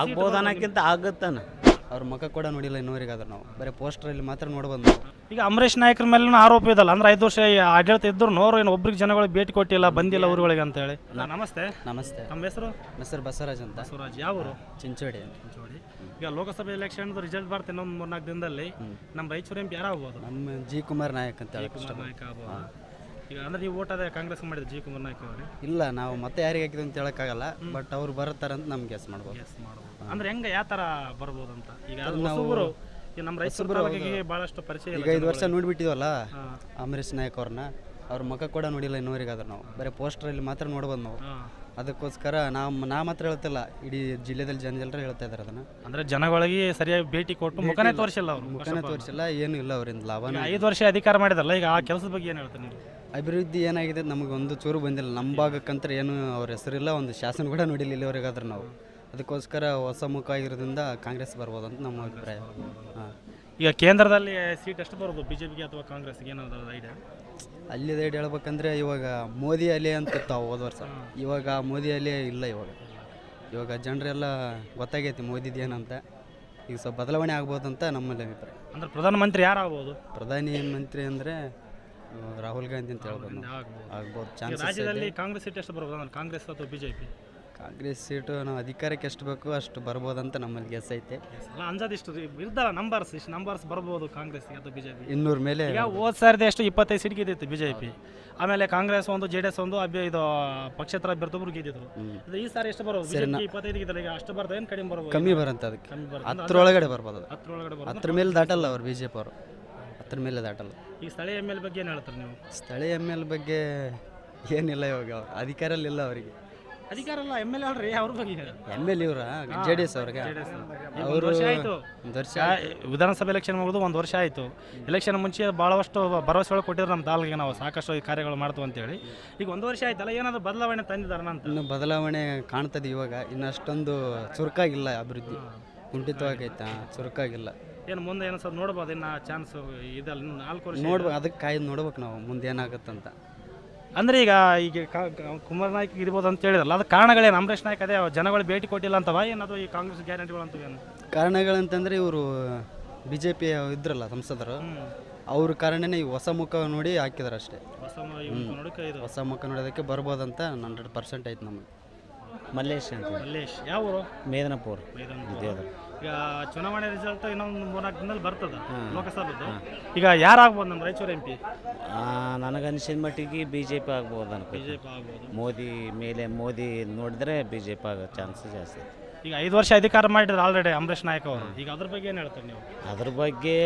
ಆಗ್ಬೋದು ಅನ್ನೋಕ್ಕಿಂತ ಆಗುತ್ತಾನ. ಅವ್ರ ಮುಖ ಕೂಡ ನೋಡಿಲ್ಲ ಇನ್ನೂರಿಗಾದ್ರೂ ನಾವು. ಬರೀ ಪೋಸ್ಟ್ರಲ್ಲಿ ಮಾತ್ರ ನೋಡ್ಬೋದು ಈಗ ಅಮರೇಶ್ ನಾಯಕರ ಮೇಲೆ ಆರೋಪ ಇದಲ್ಲ ಅಂದ್ರೆ ಐದು ವರ್ಷ ಈ ಆಡಳಿತ ಇದ್ರು ನೋರು ಏನು ಒಬ್ರಿಗೆ ಜನಗಳಿಗೆ ಭೇಟಿ ಕೊಟ್ಟಿಲ್ಲ ಬಂದಿಲ್ಲ ಊರುಗಳಿಗೆ ಅಂತ ಹೇಳಿ ನಮಸ್ತೆ. ನಮಸ್ತೆ. ನಮ್ಮ ಹೆಸರು? ಹೆಸರು ಬಸವರಾಜ್ ಅಂತ. ಬಸವರಾಜ್ ಯಾವ ಊರು? ಚಿಂಚೋಡಿ ಚಿಂಚೋಡಿ. ಈಗ ಲೋಕಸಭೆ ಎಲೆಕ್ಷನ್ ರಿಸಲ್ಟ್ ಬರುತ್ತೆ ಇನ್ನೊಂದು ಮೂರ್ನಾಲ್ಕು ದಿನದಲ್ಲಿ. ನಮ್ಮ ರಾಯಚೂರು ಎಂ ಪಿ ಯಾರಾಗ್ಬೋದು? ನಮ್ಮ ಜಿ ಕುಮಾರ್ ನಾಯಕ್ ಅಂತ ಹೇಳಿ ಕುಮಾರ್ ನಾಯಕ ಆಗ್ಬೋದು. ಈಗ ಅಂದ್ರೆ ನೀವು ಓಟ್ ಅದೇ ಕಾಂಗ್ರೆಸ್ ಮಾಡಿದ ಜಿ ಕುಮಾರ್ ನಾಯಕ್ ಅವರಿಗೆ ಇಲ್ಲ ನಾವು ಮತ್ತೆ ಯಾರಿಗೆ ಹಾಕಿದ್ವಿ ಅಂತ ಹೇಳೋಕ್ಕಾಗಲ್ಲ ಬಟ್ ಅವ್ರು ಬರ್ತಾರಂತ ನಮ್ಗೆ ಗೆಸ್ ಮಾಡ್ಬೋದು. ಎಸ್ ಮಾಡ್ಬೋದು. ಅಂದ್ರೆ ಹೆಂಗೆ ಯಾವ ಥರ ಬರ್ಬೋದು ಅಂತ ಈಗ ನಾವು ಹೊಸಬರು ಈಗ ನಮ್ಮ ತಾಲೂಕಿಗೆ ಭಾಳಷ್ಟು ಪರಿಚಯ ಈಗ ಇಲ್ಲ ಐದು ವರ್ಷ ನೋಡ್ಬಿಟ್ಟಿದ್ವಲ್ಲ ಅಮರೀಶ್ ನಾಯಕ್ ಅವ್ರನ್ನ ಅವ್ರ ಮುಖ ಕೂಡ ನೋಡಿಲ್ಲ ಇನ್ನೂವರೆಗಾದ್ರೆ ನಾವು. ಬರೀ ಪೋಸ್ಟ್ರಲ್ಲಿ ಮಾತ್ರ ನೋಡ್ಬೋದು ನಾವು. ಹಾಂ. ಅದಕ್ಕೋಸ್ಕರ ನಾವು ನಾ ಮಾತ್ರ ಹೇಳ್ತಿಲ್ಲ ಇಡೀ ಜಿಲ್ಲೆದಲ್ಲಿ ಜನ ಎಲ್ಲರೂ ಹೇಳ್ತಾ ಇದ್ದಾರೆ ಅದನ್ನು. ಅಂದ್ರೆ ಜನಗಳಿಗೆ ಸರಿಯಾಗಿ ಭೇಟಿ ಕೊಟ್ಟು ಮುಖನೇ ತೋರಿಸಿಲ್ಲ ಅವರು ಮುಖನೇ ತೋರಿಸಿಲ್ಲ ಏನು ಇಲ್ಲ ಅವರಿಂದ ಲಾಭ ಐದು ವರ್ಷ ಅಧಿಕಾರ ಮಾಡಿದಲ್ಲ ಈಗ ಆ ಕೆಲಸದ ಬಗ್ಗೆ ಏನು ಹೇಳ್ತಾರೆ ನೀವು? ಅಭಿವೃದ್ಧಿ ಏನಾಗಿದೆ ನಮಗೆ ಒಂದು ಚೂರು ಬಂದಿಲ್ಲ. ನಮ್ಮ ಭಾಗಕ್ಕಂತರ ಏನು ಅವ್ರ ಹೆಸರಿಲ್ಲ ಒಂದು ಶಾಸನ ಕೂಡ ನೋಡಿಲ್ಲ ಇಲ್ಲಿವರೆಗಾದ್ರೆ ನಾವು. ಅದಕ್ಕೋಸ್ಕರ ಹೊಸ ಮುಖ ಆಗಿರೋದ್ರಿಂದ ಕಾಂಗ್ರೆಸ್ ಬರ್ಬೋದು ಅಂತ ನಮ್ಮ ಅಭಿಪ್ರಾಯ. ಹಾಂ. ಈಗ ಕೇಂದ್ರದಲ್ಲಿ ಸೀಟ್ ಎಷ್ಟು ಬರೋದು ಬಿಜೆಪಿಗೆ ಅಥವಾ ಕಾಂಗ್ರೆಸ್ಗೆ? ಏನಾದ್ರು ಐಡಿಯಾ ಅಲ್ಲಿ ಐಡಿಯಾ ಹೇಳ್ಬೇಕಂದ್ರೆ ಇವಾಗ ಮೋದಿ ಅಲೆ ಅಂತ ಇರ್ತಾವೆ ಹೋದ ವರ್ಷ. ಇವಾಗ ಮೋದಿ ಅಲೆ ಇಲ್ಲ ಇವಾಗ. ಇವಾಗ ಜನರೆಲ್ಲ ಗೊತ್ತಾಗೈತಿ ಮೋದಿದು ಏನಂತ. ಈಗ ಸ್ವಲ್ಪ ಬದಲಾವಣೆ ಆಗ್ಬೋದು ಅಂತ ನಮ್ಮಲ್ಲಿ ಅಭಿಪ್ರಾಯ. ಅಂದ್ರೆ ಪ್ರಧಾನಮಂತ್ರಿ ಯಾರಾಗ್ಬೋದು? ಪ್ರಧಾನಿ ಮಂತ್ರಿ ಅಂದರೆ ರಾಹುಲ್ ಗಾಂಧಿ ಅಂತ ಹೇಳ್ಬೋದು ಆಗ್ಬೋದು. ಚಾನ್ಸಸ್ ರಾಜ್ಯದಲ್ಲಿ ಕಾಂಗ್ರೆಸ್ ಸೀಟ್ ಎಷ್ಟು ಬರ್ಬೋದು ಅಂದ್ರೆ ಕಾಂಗ್ರೆಸ್ ಅಥವಾ ಬಿಜೆಪಿ? ಕಾಂಗ್ರೆಸ್ ಸೀಟು ನಾವು ಅಧಿಕಾರಕ್ಕೆ ಎಷ್ಟು ಬೇಕು ಅಷ್ಟು ಬರ್ಬೋದಂತ ನಮ್ಮಲ್ಲಿ ಗೆಸ್ ಐತೆ. ಅಂಜಾದ್ ಇಷ್ಟು ಇರ್ದಲ್ಲ ನಂಬರ್ಸ್ ಇಷ್ಟು ನಂಬರ್ಸ್ ಬರ್ಬೋದು ಕಾಂಗ್ರೆಸ್ಗೆ ಅಥವಾ ಬಿಜೆಪಿ? ಇನ್ನೂರ ಮೇಲೆ ಈಗ ಹೋದ್ ಸಾರಿದ ಎಷ್ಟು? ಇಪ್ಪತ್ತೈದು ಸೀಟ್ ಗೆದ್ದಿತ್ತು ಬಿಜೆಪಿ. ಆಮೇಲೆ ಕಾಂಗ್ರೆಸ್ ಒಂದು ಜೆ ಡಿ ಎಸ್ ಒಂದು ಅಭ್ಯ ಇದು ಪಕ್ಷೇತರ ಅಭ್ಯರ್ಥಿಗಳು ಗೆದ್ದಿದ್ರು. ಇದು ಈ ಸಾರಿ ಎಷ್ಟು ಬರ್ಬೋದು? ಬಿಜೆಪಿ ಇಪ್ಪತ್ತೈದು ಗೆದ್ದಲ್ಲ. ಈಗ ಅಷ್ಟು ಬರ್ತದೆ ಏನು ಕಡಿಮೆ ಬರ್ಬೋದು? ಕಮ್ಮಿ ಬರಂತ ಅದಕ್ಕೆ. ಹತ್ತರೊಳಗಡೆ ಬರ್ಬೋದು ಅದು. ಒಳಗಡೆ ಬರೋದು ಹತ್ರ ಮೇಲೆ ದಾಟಲ್ಲ ಅವ್ರು ಬಿ ಜೆ ಪಿ ಅವರು. ಹತ್ರ ಮೇಲೆ ದಾಟಲ್ಲ. ಈಗ ಸ್ಥಳೀಯ ಎಂ ಎಲ್ ಬಗ್ಗೆ ಏನು ಹೇಳ್ತಾರೆ ನೀವು? ಸ್ಥಳೀಯ ಎಂ ಎಲ್ ಬಗ್ಗೆ ಏನಿಲ್ಲ ಇವಾಗ ಅವ್ರು ಅಧಿಕಾರಲ್ಲಿಲ್ಲ ಅವರಿಗೆ. ಅಧಿಕಾರ ಅಲ್ಲ ಎಂ ಎಲ್ ಅಲ್ರಿ ಅವ್ರ ಬಗ್ಗೆ ಎಂ ಎಲ್ ಇವರ? ಜೆ ಡಿ ಎಸ್ ಅವ್ರಿಗೆ? ಒಂದು ವರ್ಷ ಆಯಿತು. ಒಂದು ವರ್ಷ ವಿಧಾನಸಭೆ ಎಲೆಕ್ಷನ್ ಮುಗಿದು ಒಂದು ವರ್ಷ ಆಯಿತು. ಎಲೆಕ್ಷನ್ ಮುಂಚೆ ಭಾಳಷ್ಟು ಭರವಸೆಗಳು ಕೊಟ್ಟಿದ್ರು ನಮ್ಮ ತಾಲೂಕಿಗೆ ನಾವು ಸಾಕಷ್ಟು ಈ ಕಾರ್ಯಗಳು ಮಾಡ್ತೀವಿ ಅಂತೇಳಿ. ಈಗ ಒಂದು ವರ್ಷ ಆಯ್ತಲ್ಲ ಏನಾದರೂ ಬದಲಾವಣೆ ತಂದಿದ್ದಾರೆ ಅಂತ ಇನ್ನು ಬದಲಾವಣೆ ಕಾಣ್ತದೆ ಇವಾಗ ಇನ್ನಷ್ಟೊಂದು ಚುರುಕಾಗಿಲ್ಲ ಅಭಿವೃದ್ಧಿ. ಕುಂಠಿತವಾಗೈತಾ? ಚುರುಕಾಗಿಲ್ಲ. ಏನು ಮುಂದೆ ಏನು ಸರ್ ನೋಡ್ಬೋದು ಇನ್ನು ಚಾನ್ಸ್ ಇದಲ್ಲ ಇನ್ನು ನಾಲ್ಕು ವರ್ಷ ನೋಡ್ಬೇಕು ಅದಕ್ಕೆ ಕಾಯ್ದು ನೋಡ್ಬೇಕು ನಾವು ಮುಂದೆ ಏನಾಗುತ್ತಂತ. ಅಂದ್ರೆ ಈಗ ಈಗ ಕಾ- ಕಾ- ಕುಮಾರ್ ನಾಯ್ಕ ಇರ್ಬೋದು ಅಂತ ಹೇಳಿದ್ರಲ್ಲ ಅದು ಕಾರಣಗಳೇನು? ಅಂಬರೀಷ್ ನಾಯ್ಕ ಅದೇ ಜನಗಳು ಭೇಟಿ ಕೊಟ್ಟಿಲ್ಲ ಅಂತವ? ಏನದು ಈ ಕಾಂಗ್ರೆಸ್ ಗ್ಯಾರಂಟಿಗಳು ಅಂತ ಏನು? ಕಾರಣಗಳಂತಂದ್ರೆ ಇವರು ಬಿ ಜೆ ಪಿ ಇದ್ರಲ್ಲ ಸಂಸದರು ಅವ್ರ ಕಾರಣನೇ ಈ ಹೊಸ ಮುಖ ನೋಡಿ ಹಾಕಿದಾರೆ ಅಷ್ಟೇ. ಹೊಸ ಮ- ಇವ್ನು ನೋಡಕ್ಕೆ ಇದು. ಹೊಸ ಮುಖ ನೋಡೋದಕ್ಕೆ ಬರ್ಬೋದಂತ ಹಂಡ್ರೆಡ್ ಪರ್ಸೆಂಟ್ ಐತೆ ನಮಗೆ. ಮಲ್ಲೇಶ್ ಅಂತ ಮಲ್ಲೇಶ್ ಯಾವ ಊರು? ಮೇದನಪುರ. ಮೈದಾನ ಈಗ ಚುನಾವಣೆ ರಿಸಲ್ಟ್ ಇನ್ನೊಂದು ಮೂರ್ನಾಲ್ಕು ದಿನದಲ್ಲಿ ಬರ್ತದ ಲೋಕಸಭೆದು. ಈಗ ಯಾರಾಗ್ಬೋದು ನಮ್ಮ ರಾಯಚೂರು ಎಂ ಪಿ ನನಗನ್ಸಿದ ಮಟ್ಟಿಗೆ ಬಿ ಜೆ ಪಿ ಆಗ್ಬೋದು ಅನ್ಕೋ ಬಿಜೆಪಿ ಆಗ್ಬೋದು. ಮೋದಿ ಮೇಲೆ ಮೋದಿ ನೋಡಿದ್ರೆ ಬಿ ಜೆ ಪಿ ಆಗೋ ಚಾನ್ಸ್ ಜಾಸ್ತಿ ಈಗ ಐದು ವರ್ಷ ಅಧಿಕಾರ ಮಾಡಿದ್ರು ಆಲ್ರೆಡಿ ಅಂಬರೀಷ್ ನಾಯಕ್ ಅವರು. ಈಗ ಅದ್ರ ಬಗ್ಗೆ ಏನು ಹೇಳ್ತಾರೆ ನೀವು? ಅದ್ರ ಬಗ್ಗೆ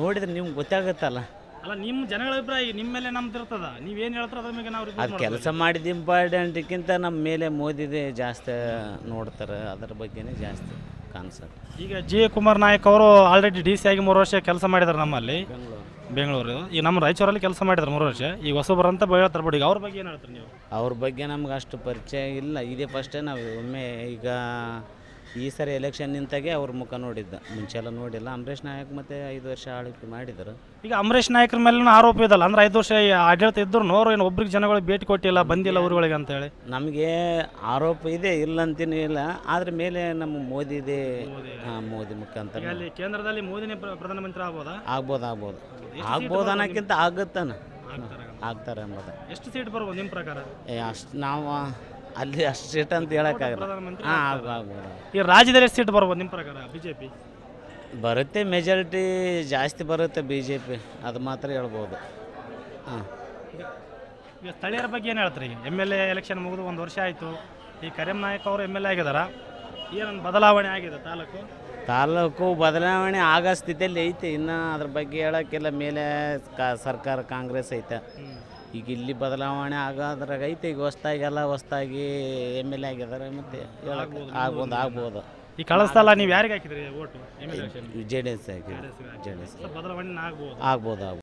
ನೋಡಿದ್ರೆ ನಿಮ್ಗೆ ಗೊತ್ತಾಗುತ್ತಲ್ಲ. ಅಲ್ಲ ನಿಮ್ಮ ಜನಗಳ ಅಭಿಪ್ರಾಯ ನಿಮ್ಮ ಮೇಲೆ ನಮ್ದು ಇರ್ತದ. ನೀವೇನು ಹೇಳ್ತಾರ ಅದ್ರ ಮೇಲೆ ನಾವು ಅದು ಕೆಲಸ ಮಾಡಿದ ಇಂಪಾರ್ಟೆಂಟ್ಗಿಂತ ನಮ್ಮ ಮೇಲೆ ಮೋದಿದೆ ಜಾಸ್ತಿ ನೋಡ್ತಾರೆ ಅದ್ರ ಬಗ್ಗೆನೇ ಜಾಸ್ತಿ. ಕಾನ್ಸೆಪ್ಟ್ ಈಗ ಜಿ ಕುಮಾರ್ ನಾಯಕ್ ಅವರು ಆಲ್ರೆಡಿ ಡಿ ಸಿ ಆಗಿ ಮೂರು ವರ್ಷ ಕೆಲಸ ಮಾಡಿದ್ದಾರೆ ನಮ್ಮಲ್ಲಿ. ಬೆಂಗಳೂರು. ಈಗ ನಮ್ಮ ರಾಯಚೂರಲ್ಲಿ ಕೆಲಸ ಮಾಡಿದ್ದಾರೆ ಮೂರು ವರ್ಷ. ಈಗ ಹೊಸಬರಂತ ಹೇಳ್ತಾರೆ ಬಿಡಿ. ಈಗ ಅವ್ರ ಬಗ್ಗೆ ಏನು ಹೇಳ್ತಾರೆ ನೀವು? ಅವ್ರ ಬಗ್ಗೆ ನಮ್ಗೆ ಅಷ್ಟು ಪರಿಚಯ ಇಲ್ಲ. ಇದೇ ಫಸ್ಟೇ ನಾವು ಒಮ್ಮೆ ಈಗ ಈ ಸರಿ ಎಲೆಕ್ಷನ್ ನಿಂತಾಗೆ ಅವ್ರ ಮುಖ ನೋಡಿದ್ದ. ಮುಂಚೆಲ್ಲ ನೋಡಿಲ್ಲ. ಅಂಬರೀಷ್ ನಾಯಕ್ ಮತ್ತೆ ಐದು ವರ್ಷ ಆಳ್ವಿಕೆ ಮಾಡಿದ್ರು ಈಗ ಅಂಬರೀಷ್ ನಾಯಕರ ಮೇಲೆ ಆರೋಪ ಇದಲ್ಲ? ಅಂದ್ರೆ ಐದು ವರ್ಷ ಈ ಆಡಳಿತ ಇದ್ರು ನೋರು ಏನು ಒಬ್ರಿಗೆ ಜನಗಳಿಗೆ ಭೇಟಿ ಕೊಟ್ಟಿಲ್ಲ ಬಂದಿಲ್ಲ ಊರುಗಳಿಗೆ ಅಂತ ಹೇಳಿ ನಮಗೆ ಆರೋಪ ಇದೆ ಇಲ್ಲ ಅಂತೀನಿ ಇಲ್ಲ. ಆದ್ರ ಮೇಲೆ ನಮ್ಮ ಮೋದಿ ಇದೆ. ಹಾಂ ಮೋದಿ ಮುಖಾಂತರ. ಈಗ ಅಲ್ಲಿ ಕೇಂದ್ರದಲ್ಲಿ ಮೋದಿನೇ ಪ್ರ- ಪ್ರಧಾನಮಂತ್ರಿ ಆಗ್ಬೋದಾ? ಆಗ್ಬೋದು ಆಗ್ಬೋದು. ಆಗ್ಬೋದು ಅನ್ನೋಕ್ಕಿಂತ ಆಗುತ್ತಾನ? ಆಗ್ತಾರೆ. ಎಂಬುದು ಎಷ್ಟು ಸೀಟ್ ಬರ್ಬೋದು ನಿಮ್ಮ ಪ್ರಕಾರ? ಏ ಅಷ್ಟು ನಾವು ಅಲ್ಲಿ ಅಷ್ಟು ಸೀಟ್ ಅಂತ ಹೇಳೋಕ್ಕಾಗಲ್ಲ ಪ್ರಧಾನಮಂತ್ರಿ ಹಾಂ ಆಗ್ಬೋದು ಈ ರಾಜ್ಯದಲ್ಲಿ ಎಷ್ಟು ಸೀಟ್ ಬರ್ಬೋದು ನಿಮ್ಮ ಪ್ರಕಾರ ಬಿಜೆಪಿ? ಬರುತ್ತೆ ಮೆಜಾರಿಟಿ ಜಾಸ್ತಿ ಬರುತ್ತೆ ಬಿ ಜೆ ಪಿ ಅದು ಮಾತ್ರ ಹೇಳ್ಬೋದು. ಹಾಂ. ಈಗ ಸ್ಥಳೀಯರ ಬಗ್ಗೆ ಏನು ಹೇಳ್ತಾರೆ? ಎಂ ಎಲ್ ಎ ಎಲೆಕ್ಷನ್ ಮುಗಿದು ಒಂದು ವರ್ಷ ಆಯಿತು. ಈ ಕರೀಂ ನಾಯಕ್ ಅವರು ಎಂ ಎಲ್ ಎ ಆಗಿದಾರ. ಏನೊಂದು ಬದಲಾವಣೆ ಆಗಿದೆ ತಾಲೂಕು? ತಾಲೂಕು ಬದಲಾವಣೆ ಆಗೋ ಸ್ಥಿತಿಯಲ್ಲಿ ಐತೆ. ಇನ್ನು ಅದ್ರ ಬಗ್ಗೆ ಹೇಳೋಕ್ಕೆಲ್ಲ. ಮೇಲೆ ಕಾ ಸರ್ಕಾರ ಕಾಂಗ್ರೆಸ್ ಐತೆ. ಈಗ ಇಲ್ಲಿ ಬದಲಾವಣೆ ಆಗೋದ್ರಾಗ ಐತೆ ಈಗ ಹೊಸ್ದಾಗೆಲ್ಲ ಹೊಸ್ದಾಗಿ ಎಂ ಎಲ್ ಎ ಆಗಿದ್ದಾರೆ ಮತ್ತೆ ಆಗ್ಬೋದು ಆಗ್ಬೋದು ಈ ಕಳಿಸ್ತಲ್ಲ ನೀವು ಯಾರಿಗೆ ಹಾಕಿದ್ರಿ vote M L election J D S ಹಾಕಿ ಜೆ ಡಿ ಎಸ್ ಬದಲಾವಣೆ ಆಗ್ಬೋದು. ಆಗ್ಬೋದು ಆಗ್ಬೋದು.